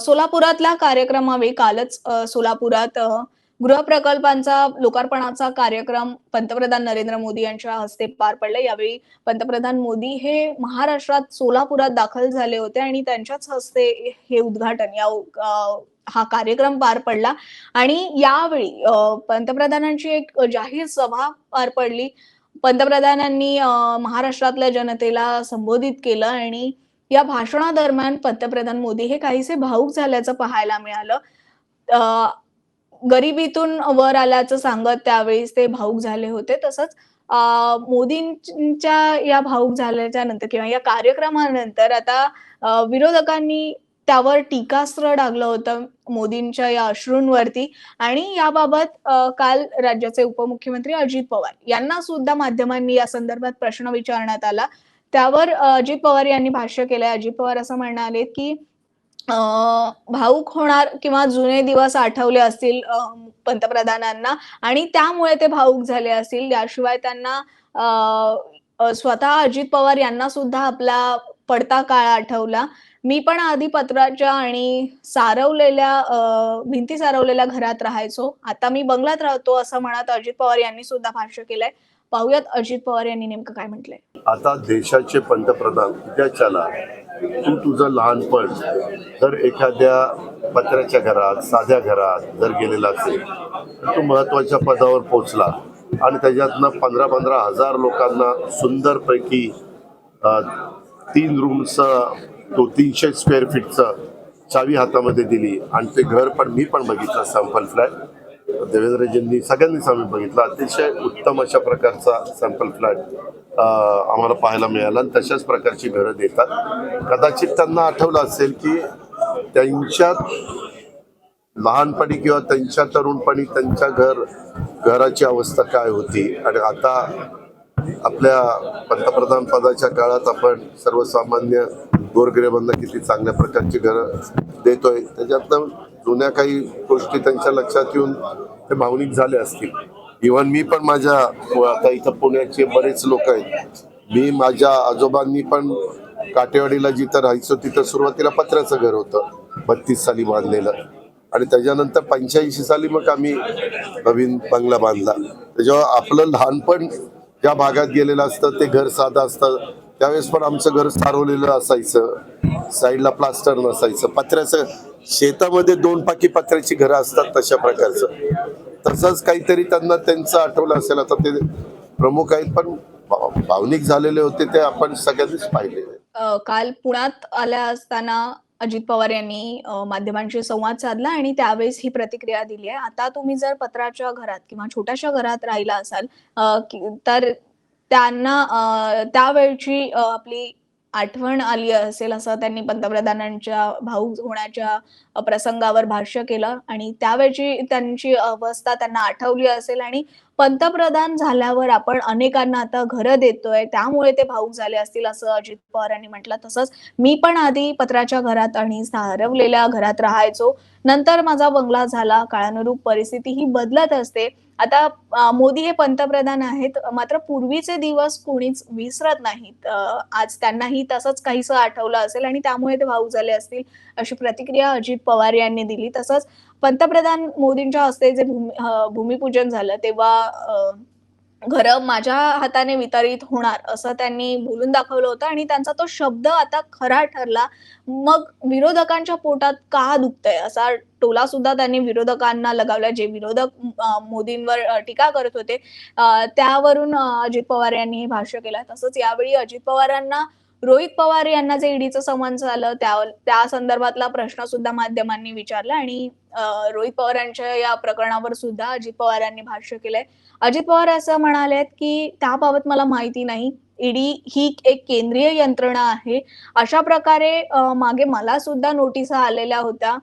सोलापुरातल्या कार्यक्रमावेळी कालच सोलापुरात गृहप्रकल्पांचा लोकार्पणाचा कार्यक्रम पंतप्रधान नरेंद्र मोदी यांच्या हस्ते पार पडला. यावेळी पंतप्रधान मोदी हे महाराष्ट्रात सोलापुरात दाखल झाले होते आणि त्यांच्याच हस्ते हे उद्घाटन या हा कार्यक्रम पार पडला आणि यावेळी पंतप्रधानांची एक जाहीर सभा पार पडली. पंतप्रधानांनी महाराष्ट्रातल्या जनतेला संबोधित केलं आणि या भाषणादरम्यान पंतप्रधान मोदी हे काहीसे भाऊक झाल्याचं पाहायला मिळालं. गरिबीतून वर आल्याचं सांगत त्यावेळेस ते भाऊक झाले होते. तसंच मोदींच्या या भाऊक झाल्याच्यानंतर किंवा या कार्यक्रमानंतर आता विरोधकांनी त्यावर टीकास्त्र डागलं होतं मोदींच्या या अश्रूंवरती आणि याबाबत काल राज्याचे उपमुख्यमंत्री अजित पवार यांना सुद्धा माध्यमांनी या संदर्भात प्रश्न विचारण्यात आला. त्यावर अजित पवार यांनी भाष्य केलंय. अजित पवार असं म्हणाले की अ, होणार किंवा जुने दिवस आठवले असतील पंतप्रधानांना आणि त्यामुळे ते भाऊक झाले असतील. याशिवाय त्यांना स्वतः अजित पवार यांना सुद्धा आपला पडता काळ आठवला. मी पण आधी पत्राच्या आणि सारवलेल्या भिंती सारवलेल्या घरात राहायचो. आता मी बंगल्यात राहतो असं म्हणत अजित पवार यांनी सुद्धा भाष्य केलंय. पाहूयात अजित पवार यांनी नेमकं काय म्हटलंय. आता देशाचे पंतप्रधान उद्याच्याला तू तुझं लहानपण जर एखाद्या पत्र्याच्या घरात साध्या घरात जर गेलेला असेल तर तू महत्त्वाच्या पदावर पोचला आणि त्याच्यातनं पंधरा पंधरा हजार लोकांना सुंदरपैकी तीन रूमचं तो तीनशे स्क्वेअर फीटचं चावी हातामध्ये दिली. आणि ते घर पण मी पण बघितलं सॅम्पल फ्लॅट देवेंद्रजींनी सगळ्यांनीच आम्ही बघितला. अतिशय उत्तम अशा प्रकारचा सॅम्पल फ्लॅट आम्हाला पाहायला मिळाला आणि तशाच प्रकारची घरं देतात. कदाचित त्यांना आठवलं असेल की त्यांच्यात लहानपणी किंवा त्यांच्या तरुणपणी त्यांच्या घर घराची अवस्था काय होती? आणि आता आपल्या पंतप्रधान पदाच्या काळात आपण सर्वसामान्य गोरगरिबांना किती चांगल्या प्रकारची घरं देतोय. त्याच्यातनं जुन्या काही गोष्टी त्यांच्या लक्षात येऊन ते भावनिक झाले असतील. इव्हन मी पण माझ्या आता इथं पुण्याचे बरेच लोक आहेत. मी माझ्या आजोबांनी पण काटेवाडीला जिथं राहायचो तिथं सुरुवातीला पत्र्याचं घर होतं बत्तीस साली बांधलेलं. आणि त्याच्यानंतर पंच्याऐंशी साली मग आम्ही नवीन बंगला बांधला. त्याच्यावर आपलं लहानपण ज्या भागात गेलेलं असतं ते घर साधं असतं. त्यावेळेस पण आमचं घर सारवलेलं असायचं. साईडला प्लास्टर नसायचं. पत्र्याचं शेतामध्ये दोन पाकी पत्र्याची घरं असतात तशा प्रकारचं. तसंच काहीतरी त्यांना त्यांचं आठवलं असेल आता ते प्रमुख आहेत पण भावनिक झालेले होते ते आपण सगळ्यांनीच पाहिले काल पुण्यात आल्या असताना अजित पवार यांनी माध्यमांशी संवाद साधला आणि त्यावेळेस ही प्रतिक्रिया दिली आहे. आता तुम्ही जर पत्राच्या घरात किंवा छोट्याशा घरात राहिला असाल तर त्यांना त्यावेळची आपली आठवण आली असेल असं त्यांनी पंतप्रधानांच्या भाऊ होण्याच्या प्रसंगावर भाष्य केलं. आणि त्यावेळची त्यांची अवस्था त्यांना आठवली असेल आणि पंतप्रधान झाल्यावर आपण अनेकांना आता घरं देतोय. त्यामुळे ते भाऊक झाले असतील असं अजित पवार यांनी म्हटलं. तसंच मी पण आधी पत्राच्या घरात आणि हरवलेल्या घरात राहायचो. नंतर माझा बंगला झाला. काळानुरूप परिस्थिती ही बदलत असते. आता मोदी हे पंतप्रधान आहेत. मात्र पूर्वीचे दिवस कोणीच विसरत नाहीत. आज त्यांनाही तसंच काहीसं आठवलं असेल आणि त्यामुळे ते भाऊ झाले असतील अशी प्रतिक्रिया अजित पवार यांनी दिली. तसंच पंतप्रधान मोदींच्या हस्ते जे भूमिपूजन झालं तेव्हा घर घरं माझ्या हाताने वितरित होणार असं त्यांनी बोलून दाखवलं होतं आणि त्यांचा तो शब्द आता खरा ठरला. मग विरोधकांच्या पोटात का दुखतंय असा टोला सुद्धा त्यांनी विरोधकांना लगावला. जे विरोधक मोदींवर टीका करत होते त्यावरून अजित पवार यांनी हे भाष्य केलं. तसंच यावेळी अजित पवारांना रोहित पवार यांना जे ईडीचं समन्स झालं त्या त्या संदर्भातला प्रश्न सुद्धा माध्यमांनी विचारला आणि रोहित पवार यांच्या या प्रकरणावर सुद्धा अजित पवार यांनी भाष्य केलंय. अजित पवार असं म्हणालेत, की त्याबाबत मला माहिती नाही. ईडी ही एक केंद्रीय यंत्रणा आहे. अशा प्रकारे मागे मला सुद्धा नोटिसा आलेल्या होत्या.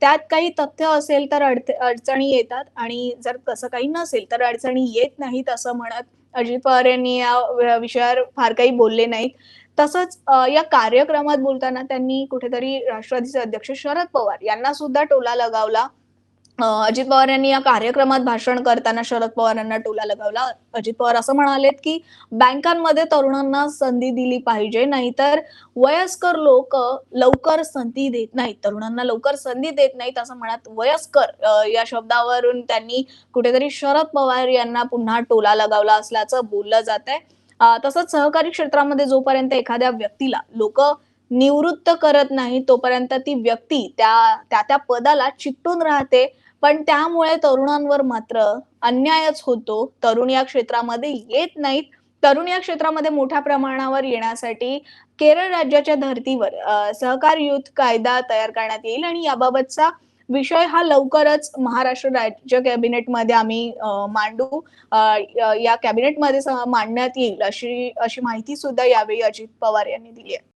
त्यात काही तथ्य असेल तर अडचणी येतात आणि जर तसं काही नसेल तर अडचणी येत नाहीत असं म्हणत अजित पवार यांनी या विषयावर फार काही बोलले नाहीत. तसंच या कार्यक्रमात बोलताना त्यांनी कुठेतरी राष्ट्रवादीचे अध्यक्ष शरद पवार यांना सुद्धा टोला लगावला. अजित पवार यांनी या कार्यक्रमात भाषण करताना शरद पवार यांना टोला लगावला अजित पवार असं म्हणालेत की बँकांमध्ये तरुणांना संधी दिली पाहिजे नाहीतर वयस्कर लोक लवकर संधी देत नाहीत तरुणांना लवकर संधी देत नाहीत असं म्हणत वयस्कर या शब्दावरून त्यांनी कुठेतरी शरद पवार यांना पुन्हा टोला लगावला असल्याचं बोललं जात आहे तसंच सहकारी क्षेत्रामध्ये जोपर्यंत एखाद्या व्यक्तीला लोक निवृत्त करत नाही तोपर्यंत ती व्यक्ती त्या त्या त्या पदाला चिकटून राहते. पण त्यामुळे तरुणांवर मात्र अन्यायच होतो. तरुण या क्षेत्रामध्ये येत नाहीत. तरुण या क्षेत्रामध्ये मोठ्या प्रमाणावर येण्यासाठी केरळ राज्याच्या धर्तीवर सहकार युथ कायदा तयार करण्यात येईल आणि याबाबतचा विषय हा लवकरच महाराष्ट्र राज्य कॅबिनेटमध्ये आम्ही मांडू. या कॅबिनेटमध्ये मांडण्यात येईल अशी अशी माहिती सुद्धा यावेळी अजित पवार यांनी दिली आहे.